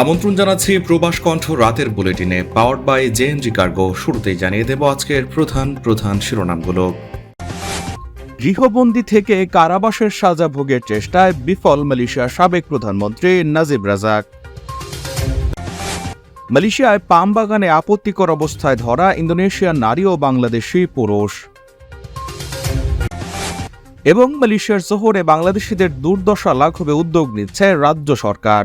আমন্ত্রণ জানাচ্ছি প্রবাস কণ্ঠ রাতের বুলেটিনে পাওয়ার্ড বাই জেএনজি কার্গো শুরুতেই জানিয়ে দেব আজকের প্রধান প্রধান শিরোনামগুলো। গৃহবন্দী থেকে কারাবাসের সাজা ভোগের চেষ্টায় বিফল মালয়েশিয়ার সাবেক প্রধানমন্ত্রী নাজিব রাজাক। মালয়েশিয়ায় পাম বাগানে আপত্তিকর অবস্থায় ধরা ইন্দোনেশিয়ার নারী ও বাংলাদেশি পুরুষ। এবং মালয়েশিয়ার শহরে বাংলাদেশিদের দুর্দশা লাঘবে উদ্যোগ নিচ্ছে রাজ্য সরকার।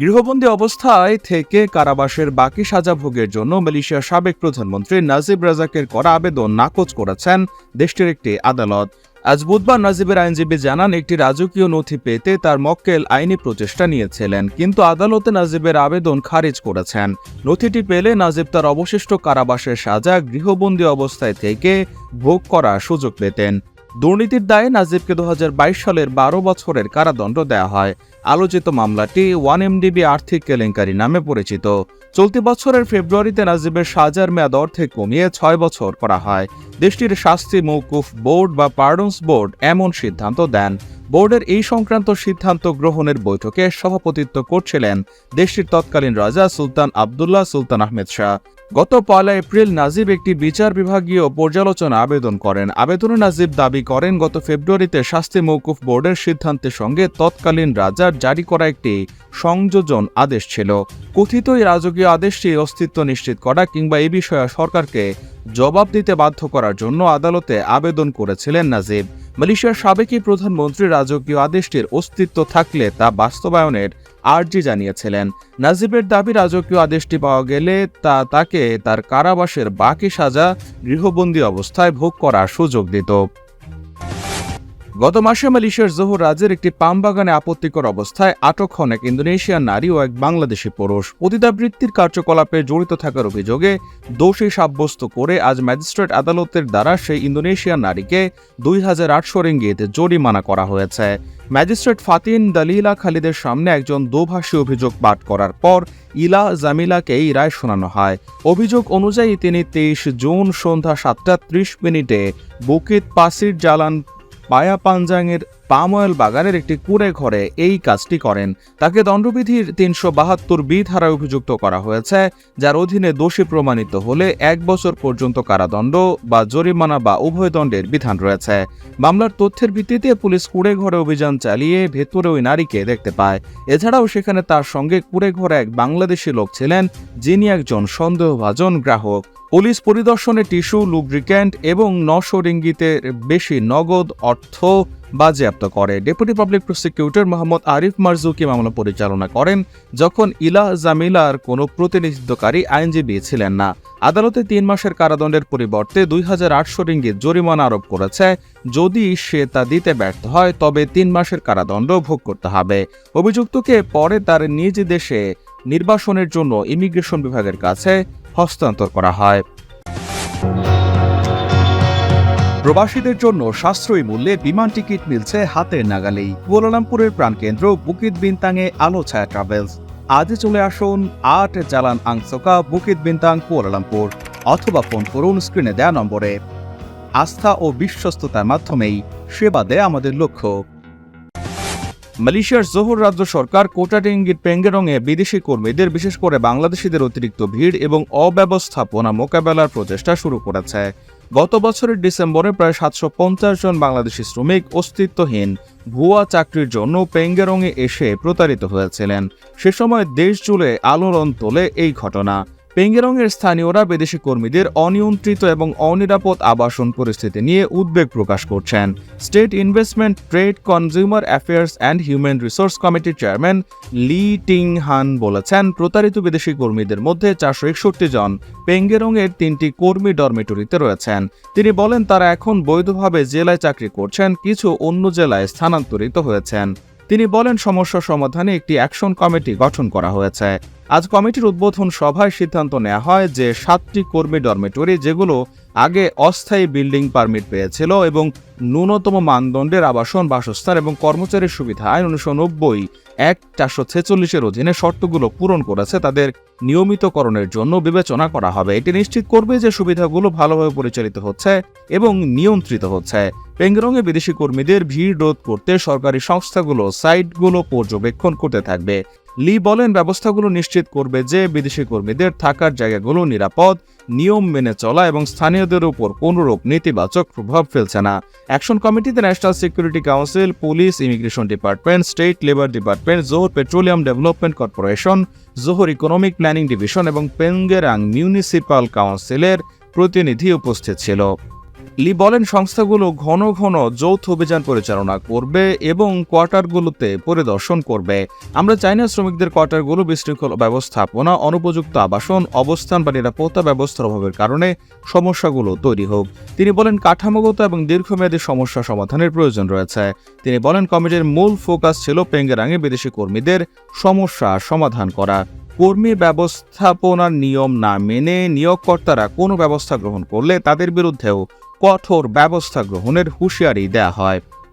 গৃহবন্দী অবস্থায় থেকে কারাবাসের বাকি সাজা ভোগের জন্য মালয়েশিয়ার সাবেক প্রধানমন্ত্রী নাজিব রাজাকের করা আবেদন নাকচ করেছেন দেশটির একটি আদালত। আজ বুধবার নাজিবের আইনজীবী জানান, একটি রাজকীয় নথি পেতে তার মক্কেল আইনি প্রচেষ্টা নিয়েছিলেন, কিন্তু আদালতে নাজিবের আবেদন খারিজ করেছেন। নথিটি পেলে নাজিব তার অবশিষ্ট কারাবাসের সাজা গৃহবন্দী অবস্থায় থেকে ভোগ করার সুযোগ পেতেন। দুর্নীতির দায়ে নাজিবকে দু হাজার বাইশ সালের বারো বছরের কারাদণ্ড দেয়া হয়। আলোচিত মামলাটি ওয়ান এমডিবি আর্থিক কেলেঙ্কারি নামে পরিচিত। চলতি বছরের ফেব্রুয়ারিতে নাজিবের সাজার মেয়াদ অর্ধেক কমিয়ে ছয় বছর করা হয়। দেশটির শাস্তি মৌকুফ বোর্ড বা পার্ডন্স বোর্ড এমন সিদ্ধান্ত দেন। বোর্ডের এই সংক্রান্ত সিদ্ধান্ত গ্রহণের বৈঠকে সভাপতিত্ব করছিলেন দেশটির তৎকালীন রাজা সুলতান আবদুল্লাহ সুলতান আহমেদ শাহ। গত পয়লা এপ্রিল নাজিব একটি বিচার বিভাগীয় পর্যালোচনা আবেদন করেন। আবেদনে নাজিব দাবি করেন, গত ফেব্রুয়ারিতে শাস্তি মৌকুফ বোর্ডের সিদ্ধান্তের সঙ্গে তৎকালীন রাজার জারি করা একটি সংযোজন আদেশ ছিল। কথিত এই রাজকীয় আদেশটির অস্তিত্ব নিশ্চিত করা কিংবা এ বিষয়ে সরকারকে জবাব দিতে বাধ্য করার জন্য আদালতে আবেদন করেছিলেন নাজিব। মালয়েশিয়ার সাবেকই প্রধানমন্ত্রী রাজকীয় আদেশটির অস্তিত্ব থাকলে তা বাস্তবায়নের আর্জি জানিয়েছিলেন। নাজিবের দাবি, রাজকীয় আদেশটি পাওয়া গেলে তা তাকে তার কারাবাসের বাকি সাজা গৃহবন্দী অবস্থায় ভোগ করার সুযোগ দিত। গত মাসে মালয়েশিয়ার জহুর রাজ্যের একটি পাম বাগানে আপত্তিকর অবস্থায় আটক হন এক ইন্দোনেশিয়ান নারী ও এক বাংলাদেশি পুরুষ। পতিতাবৃত্তির কার্যকলাপে জড়িত থাকার অভিযোগে দোষী সাব্যস্ত করে আজ ম্যাজিস্ট্রেট আদালতের দ্বারা সেই ইন্দোনেশিয়ান নারীকে দুই হাজার আটশো রিঙ্গিত জরিমানা করা হয়েছে। ম্যাজিস্ট্রেট ফাতিন দালিলা খালিদের সামনে একজন দোভাষী অভিযোগ পাঠ করার পর ইলা জামিলাকে এই রায় শোনানো হয়। অভিযোগ অনুযায়ী তিনি তেইশ জুন সন্ধ্যা সাতটা ত্রিশ মিনিটে বুকিত পাসির জালান পায়া পাঞ্জাংয়ের পাম অয়েল বাগানের একটি কুড়ে ঘরে এই কাজটি করেন। তাকে দণ্ডবিধির তিনশো বাহাত্তর বি ধারায় অভিযুক্ত করা হয়েছে, যার অধীনে দোষী প্রমাণিত হলে এক বছর পর্যন্ত কারাদণ্ড বা জরিমানা বা উভয় দণ্ডের বিধান রয়েছে। মামলার তথ্যের ভিত্তিতে পুলিশ কুড়ে ঘরে অভিযান চালিয়ে ভেতরে ওই নারীকে দেখতে পায়। এছাড়াও সেখানে তার সঙ্গে কুড়ে ঘরে এক বাংলাদেশি লোক ছিলেন, যিনি একজন সন্দেহভাজন গ্রাহক। পুলিশ পরিদর্শনে টিস্যু, লুব্রিক্যান্ট এবং নশো রিঙ্গিতের বেশি নগদ অর্থ বাজেয়াপ্ত করে। Deputy public prosecutor Mohammad Arif Marzuki মামলা পরিচালনা করেন যখন ইলা জামিলার কোনো প্রতিনিধিত্বকারী আইনজীবী ছিলেন না। আদালতে তিন মাসের কারাদণ্ডের পরিবর্তে দুই হাজার আটশো রিঙ্গিত জরিমানা আরোপ করেছে। যদি সে তা দিতে ব্যর্থ হয়, তবে তিন মাসের কারাদণ্ড ভোগ করতে হবে। অভিযুক্তকে পরে তার নিজ দেশে নির্বাসনের জন্য ইমিগ্রেশন বিভাগের কাছে হস্তান্তর করা হয়। প্রবাসীদের জন্য সাশ্রয়ী মূল্যে বিমান টিকিট মিলছে হাতের নাগালেই। কুয়ালালামপুরের প্রাণকেন্দ্র বুকিত বিনতাংয়ে আলো ছায়া ট্রাভেলস আজ চলে আসুন আট Jalan Angsoka Bukit Bintang Kuala Lumpur, অথবা ফোন করুন স্ক্রিনে দেয়া নম্বরে। আস্থা ও বিশ্বস্ততার মাধ্যমেই সেবা দেয় আমাদের লক্ষ্য। মালয়েশিয়ার জোহর রাজ্য সরকার কোটাডিঙ্গির পেঙ্গেরংয়ে বিদেশি কর্মীদের, বিশেষ করে বাংলাদেশিদের অতিরিক্ত ভিড় এবং অব্যবস্থাপনা মোকাবেলার প্রচেষ্টা শুরু করেছে। গত বছরের ডিসেম্বরে প্রায় সাতশো পঞ্চাশ জন বাংলাদেশি শ্রমিক অস্তিত্বহীন ভুয়া চাকরির জন্য পেঙ্গেরঙে এসে প্রতারিত হয়েছিলেন। সে সময় দেশ জুড়ে আলোড়ন তোলে এই ঘটনা। পেঙ্গেরংয়ের স্থানীয়রা বিদেশি কর্মীদের অনিয়ন্ত্রিত এবং অনিরাপদ আবাসন পরিস্থিতি নিয়ে উদ্বেগ প্রকাশ করছেন। State investment, trade, consumer affairs and human resource কমিটির চেয়ারম্যান লি টিং হান বলেছেন, প্রতারিত বিদেশি কর্মীদের মধ্যে চারশো একষট্টি জন পেঙ্গেরংয়ের তিনটি কর্মী ডরমিটরিতে রয়েছেন। তিনি বলেন, তারা এখন বৈধভাবে জেলায় চাকরি করছেন, কিছু অন্য জেলায় স্থানান্তরিত হয়েছেন। তিনি বলেন, সমস্যা সমাধানে একটি অ্যাকশন কমিটি গঠন করা হয়েছে। আজ কমিটির উদ্বোধন সভায় সিদ্ধান্ত নেওয়া হয় যে, সাতটি কর্মী ডরমেটরি, যেগুলো আগে অস্থায়ী বিল্ডিং পারমিট পেয়েছিল এবং ন্যূনতম মানদণ্ডের আবাসন, বাসস্থান এবং কর্মচারীর সুবিধা, আইন উনিশশো নব্বই এক চারশো ছেচল্লিশের অধীনে শর্তগুলো পূরণ করেছে তাদের নিয়মিতকরণের জন্য বিবেচনা করা হবে। এটি নিশ্চিত করবে যে সুবিধাগুলো ভালোভাবে পরিচালিত হচ্ছে এবং নিয়ন্ত্রিত হচ্ছে। পেঙ্গরঙে বিদেশি কর্মীদের ভিড় রোধ করতে সরকারি সংস্থাগুলো সাইটগুলো পর্যবেক্ষণ করতে থাকবে। লি বলেন, ব্যবস্থাগুলো নিশ্চিত করবে যে বিদেশি কর্মীদের থাকার জায়গাগুলো নিরাপদ, নিয়ম মেনে চলা এবং স্থানীয়দের উপর কোনরূপ নেতিবাচক প্রভাব ফেলছে না। অ্যাকশন কমিটিতে national security council, police, immigration department, state labour department, Johor petroleum development corporation, Johor economic planning division এবং পেঙ্গেরাং মিউনিসিপাল কাউন্সিলের প্রতিনিধি উপস্থিত ছিল। লি বলেন, সংস্থাগুলো ঘন ঘন যৌথ অভিযান পরিচালনা করবে এবং কোয়ার্টারগুলোতে পরিদর্শন করবে। আমরা চাই না শ্রমিকদের কোয়ার্টারগুলো বিশৃঙ্খল ব্যবস্থাপনা, অনুপযুক্ত আবাসন, অবস্থান বা নিরাপত্তা ব্যবস্থার অভাবের কারণে সমস্যাগুলো তৈরি হোক। তিনি বলেন, কাঠামোগত এবং দীর্ঘমেয়াদী সমস্যা সমাধানের প্রয়োজন রয়েছে। তিনি বলেন, কমিটির মূল ফোকাস ছিল পেঙ্গেরাঙে বিদেশি কর্মীদের সমস্যা সমাধান করা। কর্মী ব্যবস্থাপনার নিয়ম না মেনে নিয়োগকর্তারা কোনো ব্যবস্থা গ্রহণ করলে তাদের বিরুদ্ধেও কঠোর ব্যবস্থা গ্রহণের হুঁশিয়ারি দেয়া হয়।